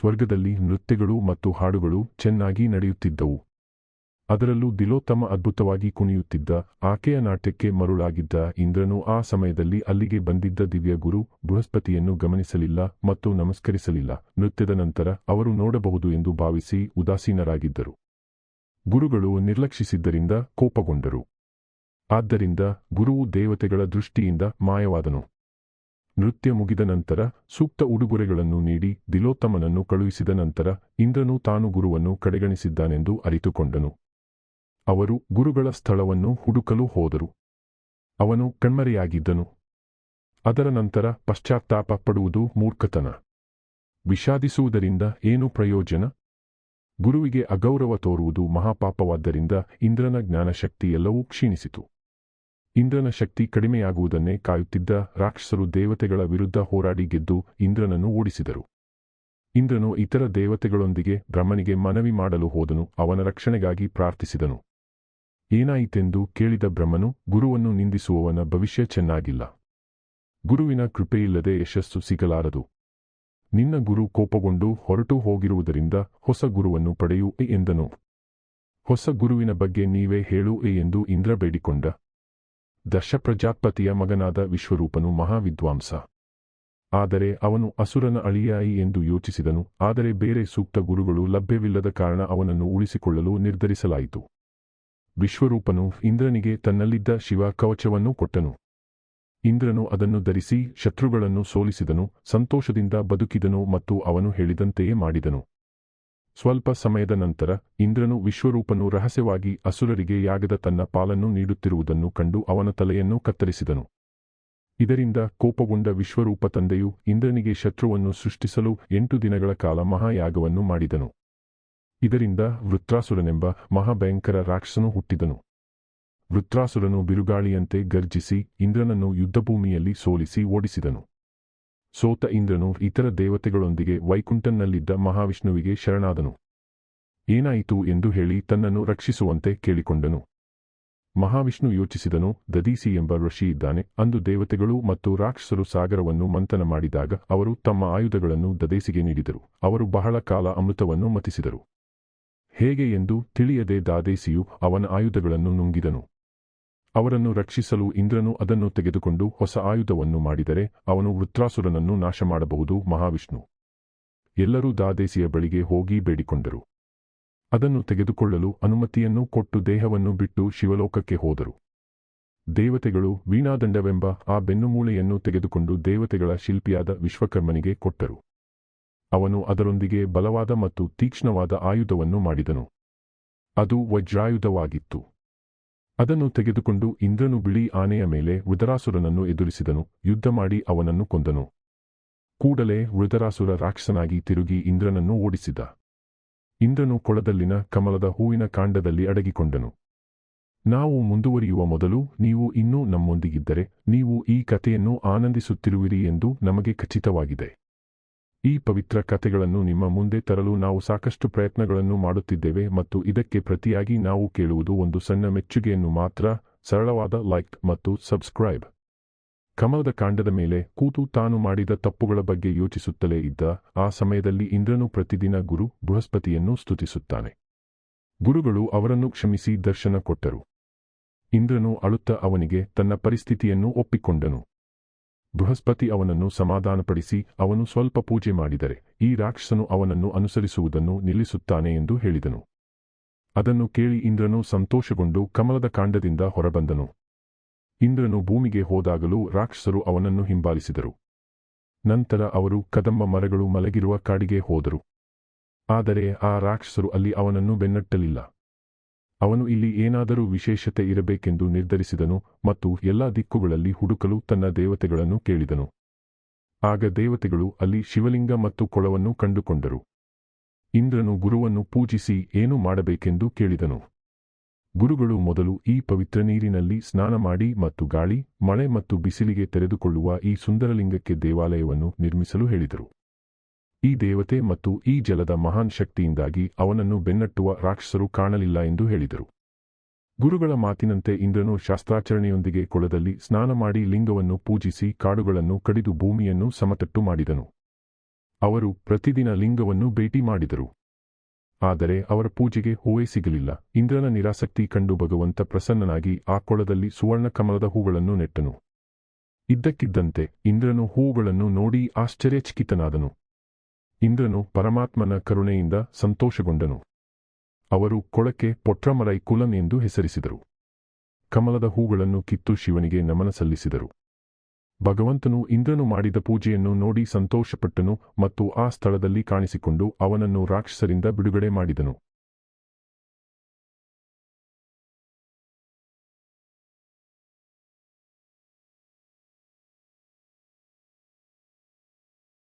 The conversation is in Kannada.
ಸ್ವರ್ಗದಲ್ಲಿ ನೃತ್ಯಗಳು ಮತ್ತು ಹಾಡುಗಳು ಚೆನ್ನಾಗಿ ನಡೆಯುತ್ತಿದ್ದವು. ಅದರಲ್ಲೂ ದಿಲೋತ್ತಮ ಅದ್ಭುತವಾಗಿ ಕುಣಿಯುತ್ತಿದ್ದ ಆಕೆಯ ನಾಟ್ಯಕ್ಕೆ ಮರುಳಾಗಿದ್ದ ಇಂದ್ರನು ಆ ಸಮಯದಲ್ಲಿ ಅಲ್ಲಿಗೆ ಬಂದಿದ್ದ ದಿವ್ಯ ಗುರು ಬೃಹಸ್ಪತಿಯನ್ನು ಗಮನಿಸಲಿಲ್ಲ ಮತ್ತು ನಮಸ್ಕರಿಸಲಿಲ್ಲ. ನೃತ್ಯದ ನಂತರ ಅವರು ನೋಡಬಹುದು ಎಂದು ಭಾವಿಸಿ ಉದಾಸೀನರಾಗಿದ್ದರು. ಗುರುಗಳು ನಿರ್ಲಕ್ಷಿಸಿದ್ದರಿಂದ ಕೋಪಗೊಂಡರು. ಆದ್ದರಿಂದ ಗುರುವು ದೇವತೆಗಳ ದೃಷ್ಟಿಯಿಂದ ಮಾಯವಾದನು. ನೃತ್ಯ ಮುಗಿದ ನಂತರ ಸೂಕ್ತ ಉಡುಗೊರೆಗಳನ್ನು ನೀಡಿ ದಿಲೋತ್ತಮನನ್ನು ಕಳುಹಿಸಿದ ನಂತರ ಇಂದ್ರನು ತಾನು ಗುರುವನ್ನು ಕಡೆಗಣಿಸಿದ್ದಾನೆಂದು ಅರಿತುಕೊಂಡನು. ಅವರು ಗುರುಗಳ ಸ್ಥಳವನ್ನು ಹುಡುಕಲು ಹೋದರು. ಅವನು ಕಣ್ಮರೆಯಾಗಿದ್ದನು. ಅದರ ನಂತರ ಪಶ್ಚಾತ್ತಾಪ ಪಡುವುದು ಮೂರ್ಖತನ. ವಿಷಾದಿಸುವುದರಿಂದ ಏನು ಪ್ರಯೋಜನ? ಗುರುವಿಗೆ ಅಗೌರವ ತೋರುವುದು ಮಹಾಪಾಪವಾದ್ದರಿಂದ ಇಂದ್ರನ ಜ್ಞಾನಶಕ್ತಿ ಎಲ್ಲವೂ ಕ್ಷೀಣಿಸಿತು. ಇಂದ್ರನ ಶಕ್ತಿ ಕಡಿಮೆಯಾಗುವುದನ್ನೇ ಕಾಯುತ್ತಿದ್ದ ರಾಕ್ಷಸರು ದೇವತೆಗಳ ವಿರುದ್ಧ ಹೋರಾಡಿ ಗೆದ್ದು ಇಂದ್ರನನ್ನು ಓಡಿಸಿದರು. ಇಂದ್ರನು ಇತರ ದೇವತೆಗಳೊಂದಿಗೆ ಬ್ರಹ್ಮನಿಗೆ ಮನವಿ ಮಾಡಲು ಹೋದನು, ಅವನ ರಕ್ಷಣೆಗಾಗಿ ಪ್ರಾರ್ಥಿಸಿದನು. ಏನಾಯಿತೆಂದು ಕೇಳಿದ ಬ್ರಹ್ಮನು, ಗುರುವನ್ನು ನಿಂದಿಸುವವನ ಭವಿಷ್ಯ ಚೆನ್ನಾಗಿಲ್ಲ. ಗುರುವಿನ ಕೃಪೆಯಿಲ್ಲದೆ ಯಶಸ್ಸು ಸಿಗಲಾರದು. ನಿನ್ನ ಗುರು ಕೋಪಗೊಂಡು ಹೊರಟು ಹೋಗಿರುವುದರಿಂದ ಹೊಸ ಗುರುವನ್ನು ಪಡೆಯು ಎಂದನು. ಹೊಸ ಗುರುವಿನ ಬಗ್ಗೆ ನೀವೇ ಹೇಳು ಎಂದು ಇಂದ್ರ ಬೇಡಿಕೊಂಡ. ದಶ ಪ್ರಜಾಪತಿಯ ಮಗನಾದ ವಿಶ್ವರೂಪನು ಮಹಾವಿದ್ವಾಂಸ. ಆದರೆ ಅವನು ಅಸುರನ ಅಳಿಯಾಯಿ ಎಂದು ಯೋಚಿಸಿದನು, ಆದರೆ ಬೇರೆ ಸೂಕ್ತ ಗುರುಗಳು ಲಭ್ಯವಿಲ್ಲದ ಕಾರಣ ಅವನನ್ನು ಉಳಿಸಿಕೊಳ್ಳಲು ನಿರ್ಧರಿಸಲಾಯಿತು. ವಿಶ್ವರೂಪನು ಇಂದ್ರನಿಗೆ ತನ್ನಲ್ಲಿದ್ದ ಶಿವ ಕವಚವನ್ನು ಕೊಟ್ಟನು. ಇಂದ್ರನು ಅದನ್ನು ಧರಿಸಿ ಶತ್ರುಗಳನ್ನು ಸೋಲಿಸಿದನು, ಸಂತೋಷದಿಂದ ಬದುಕಿದನು ಮತ್ತು ಅವನು ಹೇಳಿದಂತೆಯೇ ಮಾಡಿದನು. ಸ್ವಲ್ಪ ಸಮಯದ ನಂತರ ಇಂದ್ರನು ವಿಶ್ವರೂಪನು ರಹಸ್ಯವಾಗಿ ಅಸುರರಿಗೆ ಯಾಗದ ತನ್ನ ಪಾಲನ್ನು ನೀಡುತ್ತಿರುವುದನ್ನು ಕಂಡು ಅವನ ತಲೆಯನ್ನು ಕತ್ತರಿಸಿದನು. ಇದರಿಂದ ಕೋಪಗೊಂಡ ವಿಶ್ವರೂಪ ತಂದೆಯು ಇಂದ್ರನಿಗೆ ಶತ್ರುವನ್ನು ಸೃಷ್ಟಿಸಲು ಎಂಟು ದಿನಗಳ ಕಾಲ ಮಹಾಯಾಗವನ್ನು ಮಾಡಿದನು. ಇದರಿಂದ ವೃತ್ರಾಸುರನೆಂಬ ಮಹಾಭಯಂಕರ ರಾಕ್ಷಸನು ಹುಟ್ಟಿದನು. ವೃತ್ರಾಸುರನು ಬಿರುಗಾಳಿಯಂತೆ ಗರ್ಜಿಸಿ ಇಂದ್ರನನ್ನು ಯುದ್ಧಭೂಮಿಯಲ್ಲಿ ಸೋಲಿಸಿ ಓಡಿಸಿದನು. ಸೋತ ಇಂದ್ರನು ಇತರ ದೇವತೆಗಳೊಂದಿಗೆ ವೈಕುಂಠನಲ್ಲಿದ್ದ ಮಹಾವಿಷ್ಣುವಿಗೆ ಶರಣಾದನು. ಏನಾಯಿತು ಎಂದು ಹೇಳಿ ತನ್ನನ್ನು ರಕ್ಷಿಸುವಂತೆ ಕೇಳಿಕೊಂಡನು. ಮಹಾವಿಷ್ಣು ಯೋಚಿಸಿದನು ದದೀಸಿ ಎಂಬ ಋಷಿ ಇದ್ದಾನೆ, ಅಂದು ದೇವತೆಗಳು ಮತ್ತು ರಾಕ್ಷಸರು ಸಾಗರವನ್ನು ಮಂಥನ ಮಾಡಿದಾಗ ಅವರು ತಮ್ಮ ಆಯುಧಗಳನ್ನು ದದೇಸಿಗೆ ನೀಡಿದರು, ಅವರು ಬಹಳ ಕಾಲ ಅಮೃತವನ್ನು ಮತಿಸಿದರು. ಹೇಗೆ ಎಂದು ತಿಳಿಯದೆ ದಾದೇಸಿಯು ಅವನ ಆಯುಧಗಳನ್ನು ನುಂಗಿದನು. ಅವರನ್ನು ರಕ್ಷಿಸಲು ಇಂದ್ರನು ಅದನ್ನು ತೆಗೆದುಕೊಂಡು ಹೊಸ ಆಯುಧವನ್ನು ಮಾಡಿದರೆ ಅವನು ವೃತ್ರಾಸುರನನ್ನು ನಾಶ ಮಾಡಬಹುದು ಮಹಾವಿಷ್ಣು. ಎಲ್ಲರೂ ದಾದೇಸಿಯ ಬಳಿಗೆ ಹೋಗಿ ಬೇಡಿಕೊಂಡರು. ಅದನ್ನು ತೆಗೆದುಕೊಳ್ಳಲು ಅನುಮತಿಯನ್ನು ಕೊಟ್ಟು ದೇಹವನ್ನು ಬಿಟ್ಟು ಶಿವಲೋಕಕ್ಕೆ ಹೋದರು. ದೇವತೆಗಳು ವೀಣಾದಂಡವೆಂಬ ಆ ಬೆನ್ನುಮೂಳೆಯನ್ನು ತೆಗೆದುಕೊಂಡು ದೇವತೆಗಳ ಶಿಲ್ಪಿಯಾದ ವಿಶ್ವಕರ್ಮನಿಗೆ ಕೊಟ್ಟರು. ಅವನು ಅದರೊಂದಿಗೆ ಬಲವಾದ ಮತ್ತು ತೀಕ್ಷ್ಣವಾದ ಆಯುಧವನ್ನು ಮಾಡಿದನು. ಅದು ವಜ್ರಾಯುಧವಾಗಿತ್ತು. ಅದನ್ನು ತೆಗೆದುಕೊಂಡು ಇಂದ್ರನು ಬಿಳಿ ಆನೆಯ ಮೇಲೆ ವೃದರಾಸುರನನ್ನು ಎದುರಿಸಿದನು. ಯುದ್ಧ ಮಾಡಿ ಅವನನ್ನು ಕೊಂದನು. ಕೂಡಲೇ ವೃದರಾಸುರ ರಾಕ್ಷಸನಾಗಿ ತಿರುಗಿ ಇಂದ್ರನನ್ನು ಓಡಿಸಿದ. ಇಂದ್ರನು ಕೊಳದಲ್ಲಿನ ಕಮಲದ ಹೂವಿನ ಕಾಂಡದಲ್ಲಿ ಅಡಗಿಕೊಂಡನು. ನಾವು ಮುಂದುವರಿಯುವ ಮೊದಲು ನೀವು ಇನ್ನೂ ನಮ್ಮೊಂದಿಗಿದ್ದರೆ ನೀವು ಈ ಕಥೆಯನ್ನು ಆನಂದಿಸುತ್ತಿರುವಿರಿ ಎಂದು ನಮಗೆ ಖಚಿತವಾಗಿದೆ. ಈ ಪವಿತ್ರ ಕಥೆಗಳನ್ನು ನಿಮ್ಮ ಮುಂದೆ ತರಲು ನಾವು ಸಾಕಷ್ಟು ಪ್ರಯತ್ನಗಳನ್ನು ಮಾಡುತ್ತಿದ್ದೇವೆ ಮತ್ತು ಇದಕ್ಕೆ ಪ್ರತಿಯಾಗಿ ನಾವು ಕೇಳುವುದು ಒಂದು ಸಣ್ಣ ಮೆಚ್ಚುಗೆಯನ್ನು ಮಾತ್ರ. ಸರಳವಾದ ಲೈಕ್ ಮತ್ತು ಸಬ್ಸ್ಕ್ರೈಬ್. ಕಮಲದ ಕಾಂಡದ ಮೇಲೆ ಕೂತು ತಾನು ಮಾಡಿದ ತಪ್ಪುಗಳ ಬಗ್ಗೆ ಯೋಚಿಸುತ್ತಲೇ ಇದ್ದ ಆ ಸಮಯದಲ್ಲಿ ಇಂದ್ರನು ಪ್ರತಿದಿನ ಗುರು ಬೃಹಸ್ಪತಿಯನ್ನು ಸ್ತುತಿಸುತ್ತಾನೆ. ಗುರುಗಳು ಅವರನ್ನು ಕ್ಷಮಿಸಿ ದರ್ಶನ ಕೊಟ್ಟರು. ಇಂದ್ರನು ಅಳುತ್ತ ಅವನಿಗೆ ತನ್ನ ಪರಿಸ್ಥಿತಿಯನ್ನು ಒಪ್ಪಿಕೊಂಡನು. ಬೃಹಸ್ಪತಿ ಅವನನ್ನು ಸಮಾಧಾನಪಡಿಸಿ ಅವನು ಸ್ವಲ್ಪ ಪೂಜೆ ಮಾಡಿದರೆ ಈ ರಾಕ್ಷಸನು ಅವನನ್ನು ಅನುಸರಿಸುವುದನ್ನು ನಿಲ್ಲಿಸುತ್ತಾನೆ ಎಂದು ಹೇಳಿದನು. ಅದನ್ನು ಕೇಳಿ ಇಂದ್ರನು ಸಂತೋಷಗೊಂಡು ಕಮಲದ ಕಾಂಡದಿಂದ ಹೊರಬಂದನು. ಇಂದ್ರನು ಭೂಮಿಗೆ ಹೋದಾಗಲೂ ರಾಕ್ಷಸರು ಅವನನ್ನು ಹಿಂಬಾಲಿಸಿದರು. ನಂತರ ಅವರು ಕದಂಬ ಮರಗಳು ಮಲಗಿರುವ ಕಾಡಿಗೆ ಹೋದರು. ಆದರೆ ಆ ರಾಕ್ಷಸರು ಅಲ್ಲಿ ಅವನನ್ನು ಬೆನ್ನಟ್ಟಲಿಲ್ಲ. ಅವನು ಇಲ್ಲಿ ಏನಾದರೂ ವಿಶೇಷತೆ ಇರಬೇಕೆಂದು ನಿರ್ಧರಿಸಿದನು ಮತ್ತು ಎಲ್ಲಾ ದಿಕ್ಕುಗಳಲ್ಲಿ ಹುಡುಕಲು ತನ್ನ ದೇವತೆಗಳನ್ನು ಕೇಳಿದನು. ಆಗ ದೇವತೆಗಳು ಅಲ್ಲಿ ಶಿವಲಿಂಗ ಮತ್ತು ಕೊಳವನ್ನು ಕಂಡುಕೊಂಡರು. ಇಂದ್ರನು ಗುರುವನ್ನು ಪೂಜಿಸಿ ಏನು ಮಾಡಬೇಕೆಂದು ಕೇಳಿದನು. ಗುರುಗಳು ಮೊದಲು ಈ ಪವಿತ್ರ ನೀರಿನಲ್ಲಿ ಸ್ನಾನ ಮಾಡಿ ಮತ್ತು ಗಾಳಿ, ಮಳೆ ಮತ್ತು ಬಿಸಿಲಿಗೆ ತೆರೆದುಕೊಳ್ಳುವ ಈ ಸುಂದರಲಿಂಗಕ್ಕೆ ದೇವಾಲಯವನ್ನು ನಿರ್ಮಿಸಲು ಹೇಳಿದರು. ಈ ದೇವತೆ ಮತ್ತು ಈ ಜಲದ ಮಹಾನ್ ಶಕ್ತಿಯಿಂದಾಗಿ ಅವನನ್ನು ಬೆನ್ನಟ್ಟುವ ರಾಕ್ಷಸರು ಕಾಣಲಿಲ್ಲ ಎಂದು ಹೇಳಿದರು. ಗುರುಗಳ ಮಾತಿನಂತೆ ಇಂದ್ರನು ಶಾಸ್ತ್ರಾಚರಣೆಯೊಂದಿಗೆ ಕೊಳದಲ್ಲಿ ಸ್ನಾನ ಮಾಡಿ ಲಿಂಗವನ್ನು ಪೂಜಿಸಿ ಕಾಡುಗಳನ್ನು ಕಡಿದು ಭೂಮಿಯನ್ನು ಸಮತಟ್ಟು ಮಾಡಿದನು. ಅವರು ಪ್ರತಿದಿನ ಲಿಂಗವನ್ನು ಭೇಟಿ ಮಾಡಿದರು. ಆದರೆ ಅವರ ಪೂಜೆಗೆ ಹೂವೇ ಸಿಗಲಿಲ್ಲ. ಇಂದ್ರನ ನಿರಾಸಕ್ತಿ ಕಂಡು ಭಗವಂತ ಪ್ರಸನ್ನನಾಗಿ ಆ ಕೊಳದಲ್ಲಿ ಸುವರ್ಣ ಕಮಲದ ಹೂಗಳನ್ನು ನೆಟ್ಟನು. ಇದ್ದಕ್ಕಿದ್ದಂತೆ ಇಂದ್ರನು ಹೂಗಳನ್ನು ನೋಡಿ ಆಶ್ಚರ್ಯಚಕಿತನಾದನು. ಇಂದ್ರನು ಪರಮಾತ್ಮನ ಕರುಣೆಯಿಂದ ಸಂತೋಷಗೊಂಡನು. ಅವರು ಕೊಳಕ್ಕೆ ಪೊಟ್ರಮರೈ ಕುಲನ್ ಎಂದು ಹೆಸರಿಸಿದರು. ಕಮಲದ ಹೂಗಳನ್ನು ಕಿತ್ತು ಶಿವನಿಗೆ ನಮನ ಸಲ್ಲಿಸಿದರು. ಭಗವಂತನು ಇಂದ್ರನು ಮಾಡಿದ ಪೂಜೆಯನ್ನು ನೋಡಿ ಸಂತೋಷಪಟ್ಟನು ಮತ್ತು ಆ ಸ್ಥಳದಲ್ಲಿ ಕಾಣಿಸಿಕೊಂಡು ಅವನನ್ನು ರಾಕ್ಷಸರಿಂದ ಬಿಡುಗಡೆ ಮಾಡಿದನು.